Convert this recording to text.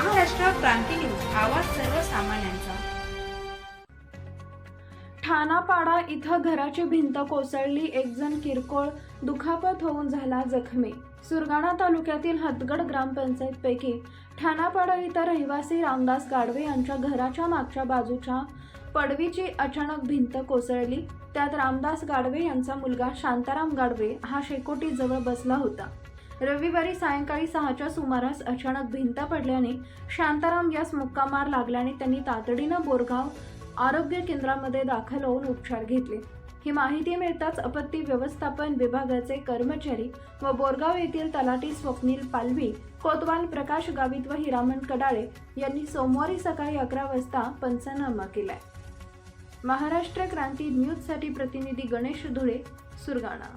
क्रांती news आवाज सर्वसामान्यांचा. ठाणापाडा इथं घराची भिंत कोसळली एक जण किरकोळ दुखापत होऊन झाला जखमी. सुरगाणा तालुक्यातील हदगड ग्रामपंचायतपैकी ठाणापाडा इथं रहिवासी रामदास गाडवे यांच्या घराच्या मागच्या बाजूच्या पडवीची अचानक भिंत कोसळली. त्यात रामदास गाडवे यांचा मुलगा शांताराम गाडवे हा शेकोटीजवळ बसला होता. रविवारी सायंकाळी सहाच्या सुमारास अचानक भिंत पडल्याने शांताराम यास मुक्कामार लागल्याने त्यांनी तातडीनं बोरगाव आरोग्य केंद्रामध्ये दाखल होऊन उपचार घेतले. ही माहिती मिळताच आपत्ती व्यवस्थापन विभागाचे कर्मचारी व बोरगाव येथील तलाठी स्वप्नील पालवी कोतवाल प्रकाश गावित व हिरामण कडाळे यांनी सोमवारी सकाळी अकरा वाजता पंचनामा केलाय. महाराष्ट्र क्रांती न्यूजसाठी प्रतिनिधी गणेश धुळे सुरगाणा.